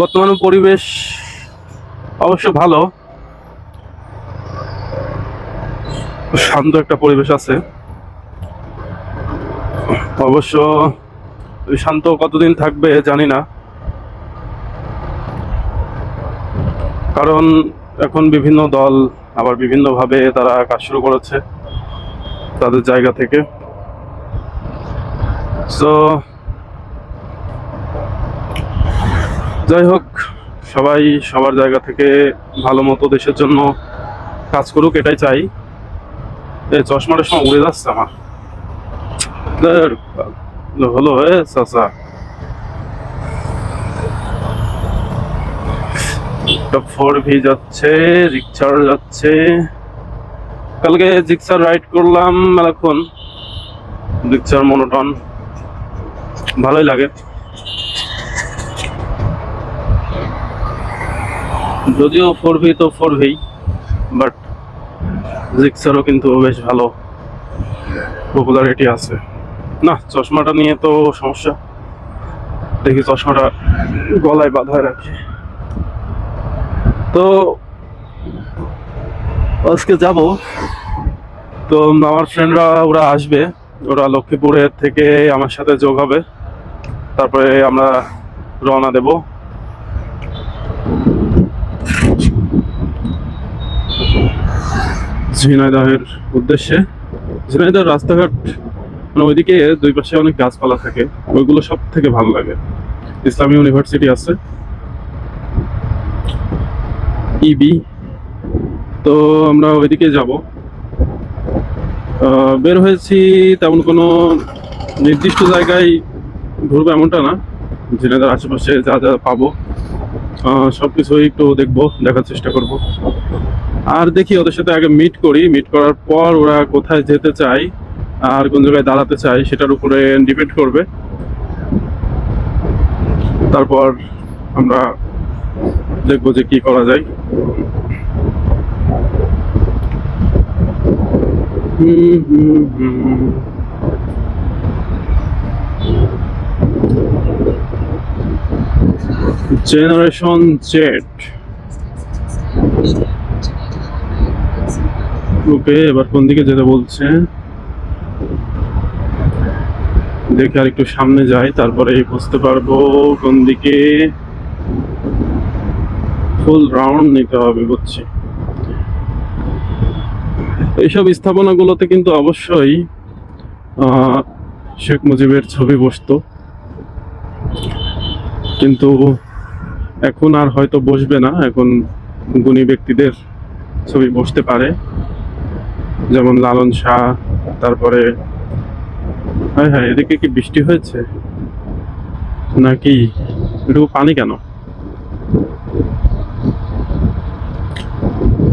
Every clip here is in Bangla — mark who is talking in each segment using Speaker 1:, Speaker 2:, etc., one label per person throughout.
Speaker 1: বর্তমানে পরিবেশ অবশ্য ভালো। শান্ত একটা পরিবেশ আছে। অবশ্য শান্ত কতদিন থাকবে জানি না। কারণ এখন বিভিন্ন দল আবার বিভিন্নভাবে তারা কাজ শুরু করেছে তাদের জায়গা থেকে। সো যাই হোক, সবাই সবার জায়গা থেকে ভালো মতো দেশের জন্য কাজ করুক, এটাই চাই। চশমাটার সময় উড়ে যাচ্ছে আমার। হলো এ ফোর ভি যাচ্ছে রিক্সার যাচ্ছে। কালকে জিক্সার রাইড করলাম মেলাক্ষণ রিক্সার মনোটন। ভালোই লাগে। যদিও ফোর ভি তো ফোর ভি বাট জিক্সারও কিন্তু বেশ ভালো পপুলারিটি আছে। না, চশমাটা নিয়ে তো সমস্যা। দেখি চশমাটা গলায় বাঁধায় রাখি। তো আজকে যাব। তো আমার ফ্রেন্ডরা ওরা আসবে। ওরা লক্ষ্মীপুরের থেকে আমার সাথে যোগ হবে। তারপরে আমরা রওনা দেব। ঝিনাইদহের উদ্দেশ্যে। ঝিনাইদহ রাস্তাঘাট মানে ওইদিকে দুই পাশে অনেক গাছপালা থাকে ওইগুলো সব থেকে ভালো লাগে। ইসলামী ইউনিভার্সিটি আছে। ইবি তো আমরা ওইদিকে যাব। বের হয়েছি তেমন কোনো নির্দিষ্ট জায়গায় ঘুরবো এমনটা না। ঝিনাইদহের আশেপাশে যা যা পাবো আহ, সবকিছুই একটু দেখব দেখার চেষ্টা করব। আর দেখি ওদের সাথে আগে মিট করি। মিট করার পর ওরা কোথায় যেতে চায়, আর কোন জায়গায় দাঁড়াতে চায়, সেটার উপরে ডিপেন্ড করবে। তারপর আমরা দেখব যে কি করা যায়। জেনারেশন জেড ওকে এবার কোন দিকে যেতে বলছে? দেখে আর একটু সামনে যাই, তারপরে বুঝতে পারব কোন দিকে। ফুল রাউন্ড নিতে হবে, বুঝছি। এইসব স্থাপনাগুলোতে কিন্তু অবশ্যই শেখ মুজিবের ছবি বসতো। কিন্তু এখন আর হয়তো বসবে না, এখন গুণী ব্যক্তিদের ছবি বসতে পারে। যেমন লালন শাহ, তারপরে হ্যাঁ হ্যাঁ এদিকে কি বৃষ্টি হয়েছে? নাকি এটুকু পানি কেন?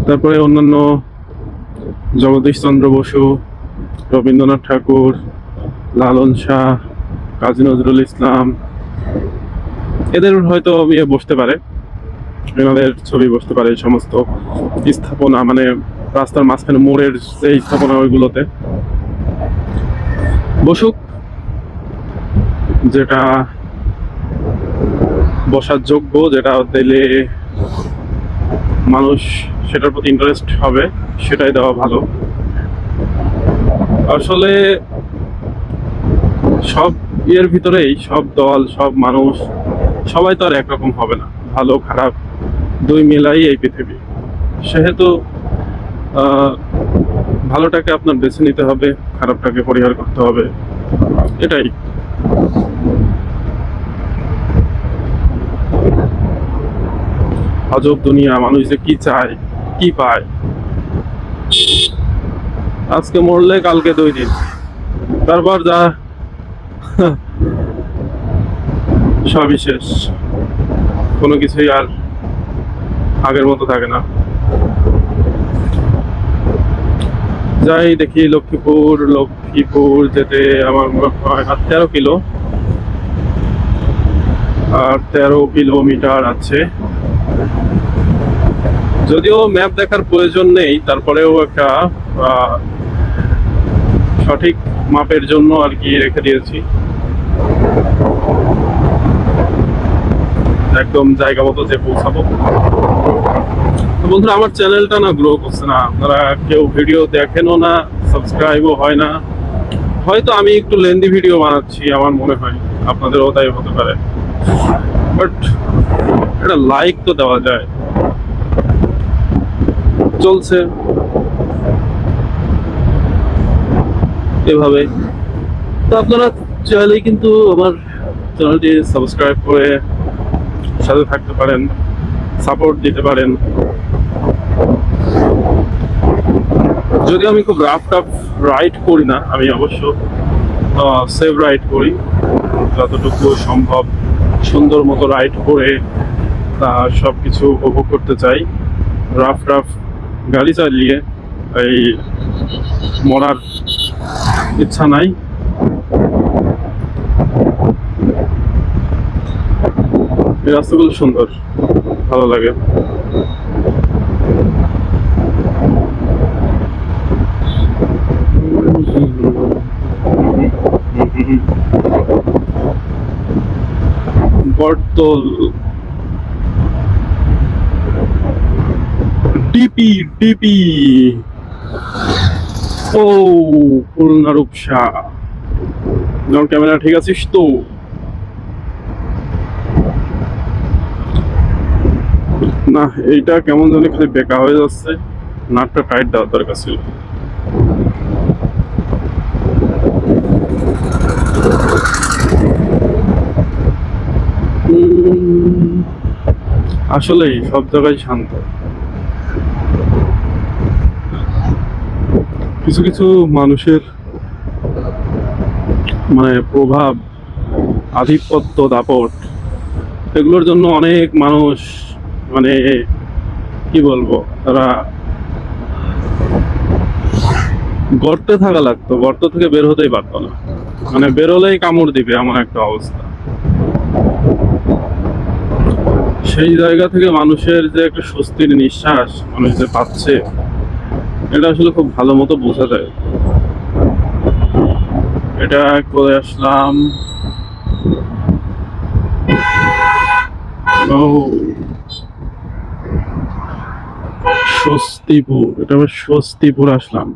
Speaker 1: তারপরে অন্যান্য জগদীশ চন্দ্র বসু, রবীন্দ্রনাথ ঠাকুর, লালন শাহ, কাজী নজরুল ইসলাম, এদের হয়তো ইয়ে বসতে পারে, এনাদের ছবি বসতে পারে সমস্ত স্থাপনা মানে রাস্তার মাঝখানে মোড়ের এই স্থাপনা ওইগুলোতে। বসুক, যেটা বসার যোগ্য, যেটা দিলে মানুষ সেটার প্রতি ইন্টারেস্ট হবে, সেটাই দেওয়া ভালো। আসলে সব ইয়ের ভিতরেই, সব দল, সব মানুষ, সবাই তো আর একরকম হবে না, ভালো, খারাপ, দুই মেলাই এই পৃথিবী। সেহেতু ভালোটাকে আপনার বেছে নিতে হবে, খারাপটাকে পরিহার করতে হবে, এটাই। আজব দুনিয়া, মানুষ যে কি চায়, কি পায়। আজকে মরলে কালকে দুই দিন তারপর যা, সবই শেষ। কোনো কিছুই আর আগের মতো থাকে না। যাই দেখি লক্ষ্মীপুর লক্ষ্মীপুর যেতে আমার মনে হয় আর তেরো কিলো। আর তেরো কিলোমিটার আছে। যদিও ম্যাপ দেখার প্রয়োজন নেই, তারপরেও একটা সঠিক মাপের জন্য আর কি রেখে দিয়েছি। একদম জায়গা মতো যে পৌঁছাবো। বন্ধুরা, আমার চ্যানেলটা না গ্রো করছে না। আপনারা কেউ ভিডিও দেখেনও না সাবস্ক্রাইবও হয় না। হয়তো আমি একটু লেন্দি ভিডিও বানাচ্ছি, আমার মনে হয়। আপনাদেরও তাই হতে পারে। বাট এটা লাইক তো দেওয়া যায়। চলছে। এভাবে। তো আপনারা চাইলে কিন্তু আমার চ্যানেলটি সাবস্ক্রাইব করে সাথে থাকতে পারেন সাপোর্ট দিতে পারেন। যদি আমি খুব রাফ টাফ রাইড করি না, আমি অবশ্য সেভ রাইড করি। যতটুকু সম্ভব সুন্দর মতো রাইড করে সব কিছু উপভোগ করতে চাই। রাফ রাফ গাড়ি চালিয়ে এই মরার ইচ্ছা নাই। রাস্তাগুলো সুন্দর, ভালো লাগে। বর্তল ডিপি ডিপি ও, খুলনা রূপসা। ক্যামেরা ঠিক আছিস তো? না, এইটা কেমন জানি খালি বেকা হয়ে যাচ্ছে। নাটটা টাইট দেওয়ার দরকার ছিল। আসলেই সব জায়গায় শান্ত। কিছু কিছু মানুষের মানে প্রভাব, আধিপত্য, দাপট, এগুলোর জন্য অনেক মানুষ মানে কি বলব, তারা গর্তে থাকা লাগতো। গর্ত থেকে বের হতেই পারতো না। মানে বেরোলেই কামড় দিবে এমন একটা অবস্থা। সেই জায়গা থেকে মানুষের যে একটা স্বস্তির নিঃশ্বাস মানুষ যে পাচ্ছে, এটা আসলে খুব ভালো মতো বোঝা যায়। এটা করে আসলাম। স্বস্তিপুর, এটা আবার স্বস্তিপুর আসলাম।